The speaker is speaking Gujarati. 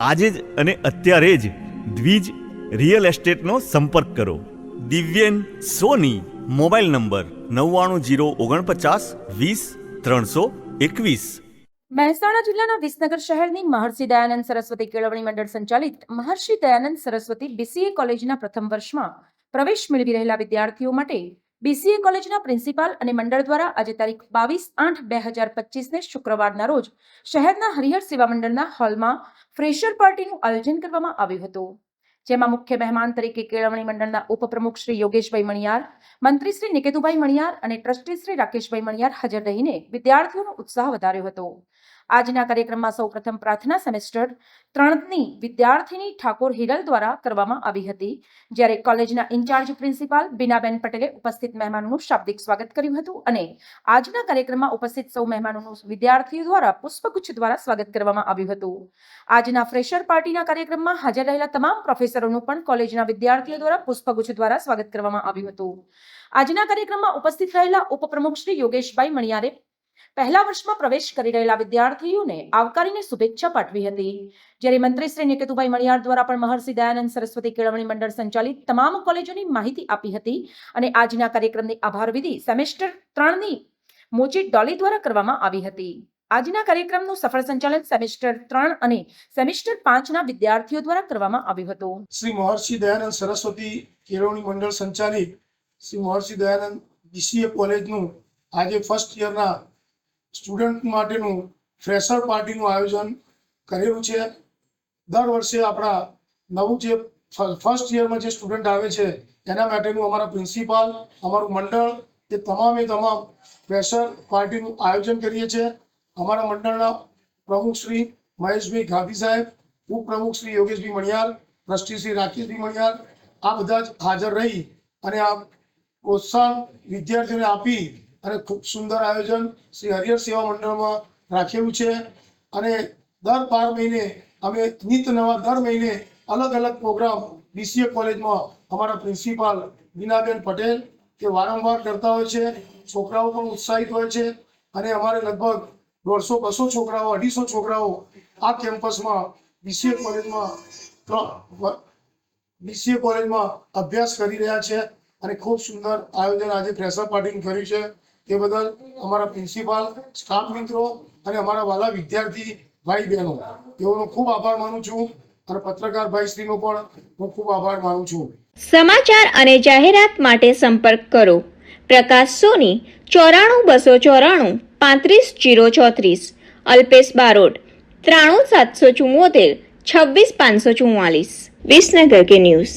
આજે જ અને અત્યારે જ દ્વિજ રિયલ એસ્ટેટનો સંપર્ક કરો. દિવ્યેન, સોની, મોબાઈલ નંબર નવ્વાણું જીરો ઓગણપચાસ વીસ ત્રણસો એકવીસ. મહેસાણા જિલ્લાના વિસનગર શહેરની મહર્ષિ દયાનંદ સરસ્વતી કેળવણી મંડળ સંચાલિત મહર્ષિ દયાનંદ સરસ્વતી બીસીએ કોલેજના પ્રથમ વર્ષમાં પ્રવેશ મેળવી રહેલા વિદ્યાર્થીઓ માટે બીસીએ કોલેજના પ્રિન્સિપાલ અને મંડળ દ્વારા આજે તારીખ બાવીસ આઠ બે હજાર પચીસને શુક્રવારના રોજ શહેરના હરિહર સેવા મંડળના હોલમાં ફ્રેશર પાર્ટીનું આયોજન કરવામાં આવ્યું હતું. જેમાં મુખ્ય મહેમાન તરીકે કેળવણી મંડળના ઉપપ્રમુખ શ્રી યોગેશભાઈ મણિયાર, મંત્રી શ્રી નિકેતુભાઈ મણિયાર અને ટ્રસ્ટી શ્રી રાકેશભાઈ મણિયાર હાજર રહીને વિદ્યાર્થીઓનો ઉત્સાહ વધાર્યો હતો. આજના કાર્યક્રમમાં સૌપ્રથમ પ્રાર્થના સેમેસ્ટર ત્રણની વિદ્યાર્થીની ઠાકોર હિરલ દ્વારા કરવામાં આવી હતી, જ્યારે કોલેજના ઇન્ચાર્જ પ્રિન્સિપાલ બીનાબેન પટેલે ઉપસ્થિત મહેમાનોનું શાબ્દિક સ્વાગત કર્યું હતું અને આજના કાર્યક્રમમાં ઉપસ્થિત સૌ મહેમાનોનું વિદ્યાર્થીઓ દ્વારા પુષ્પગુચ્છ દ્વારા સ્વાગત કરવામાં આવ્યું હતું. આજના ફ્રેશર પાર્ટીના કાર્યક્રમમાં હાજર રહેલા તમામ પ્રોફેસરોનું પણ કોલેજના વિદ્યાર્થીઓ દ્વારા પુષ્પગુચ્છ દ્વારા સ્વાગત કરવામાં આવ્યું હતું. આજના કાર્યક્રમમાં ઉપસ્થિત રહેલા ઉપપ્રમુખ શ્રી યોગેશભાઈ મણિયારે પહેલા વર્ષમાં પ્રવેશ કરી રહેલા વિદ્યાર્થીઓને આવકારીને શુભેચ્છા પાઠવી હતી. જ્યારે મંત્રી શ્રી નિકેતુભાઈ મણિયાર દ્વારા પણ મહર્ષિ દયાનંદ સરસ્વતી કેળવણી મંડળ સંચાલિત તમામ કોલેજોની માહિતી આપી હતી અને આજના કાર્યક્રમની આભાર વિધિ સેમેસ્ટર ત્રણની મોચી ડોલી દ્વારા કરવામાં આવી હતી. આજના કાર્યક્રમનું સફળ સંચાલન સેમેસ્ટર ત્રણ અને સેમેસ્ટર પાંચના વિદ્યાર્થીઓ દ્વારા કરવામાં આવ્યું હતું. શ્રી મહર્ષિ દયાનંદ સરસ્વતી કેળવણી મંડળ સંચાલિત શ્રી મહર્ષિ દયાનંદ બીસીએ કોલેજનું આજે ફર્સ્ટ યરના સ્ટુડન્ટ માટેનું, ફ્રેશર પાર્ટીનું આયોજન કરેલું છે. દર વર્ષે આપણા નવું જે ફર્સ્ટ યરમાં જે સ્ટુડન્ટ આવે છે, એના માટેનું અમારા પ્રિન્સિપાલ, અમારું મંડળ, એ તમામે તમામ ફ્રેશર પાર્ટીનું આયોજન કરીએ છીએ. અમારા મંડળના પ્રમુખ શ્રી મહેશભાઈ ગાંધી સાહેબ, ઉપપ્રમુખ શ્રી યોગેશભાઈ મણિયાર, ટ્રસ્ટી શ્રી રાકેશભાઈ મણિયાર, આ બધા જ હાજર રહી અને આ પ્રોત્સાહન વિદ્યાર્થીઓને આપી અને ખૂબ સુંદર આયોજન શ્રી હરિહર સેવા મંડળમાં રાખેલું છે. અને દર બાર મહિને અમે નિત નવા દર મહિને અલગ અલગ પ્રોગ્રામ બીસીએ કોલેજમાં અમારા પ્રિન્સિપાલ બીનાબેન પટેલ તે વારંવાર કરતા હોય છે. છોકરાઓ પણ ઉત્સાહિત હોય છે અને અમારે લગભગ દોઢસો બસો છોકરાઓ, અઢીસો છોકરાઓ આ કેમ્પસમાં બીસીએ કોલેજમાં બીસીએ કોલેજમાં અભ્યાસ કરી રહ્યા છે. અને ખૂબ સુંદર આયોજન આજે ફ્રેશર પાર્ટીનું કર્યું છે. તે બદલ અમારા પ્રિન્સિપાલ, સ્ટાફ મિત્રો અને અમારા વાલા વિદ્યાર્થી ભાઈ બહેનો તેઓનો ખૂબ આભાર માનું છું અને પત્રકાર ભાઈ શ્રીનો પણ હું ખૂબ આભાર માનું છું. સમાચાર અને જાહેરાત માટે સંપર્ક કરો. પ્રકાશ સોની, ચોરાણું બસો ચોરાણું, પાંત્રીસ જીરો ચોત્રીસ. અલ્પેશ બારોટ, ત્રાણું સાતસો ચુમ્મોતેર છવ્વીસ પાંચસો ચુમ્માલીસ વિસનગર કે ન્યૂઝ.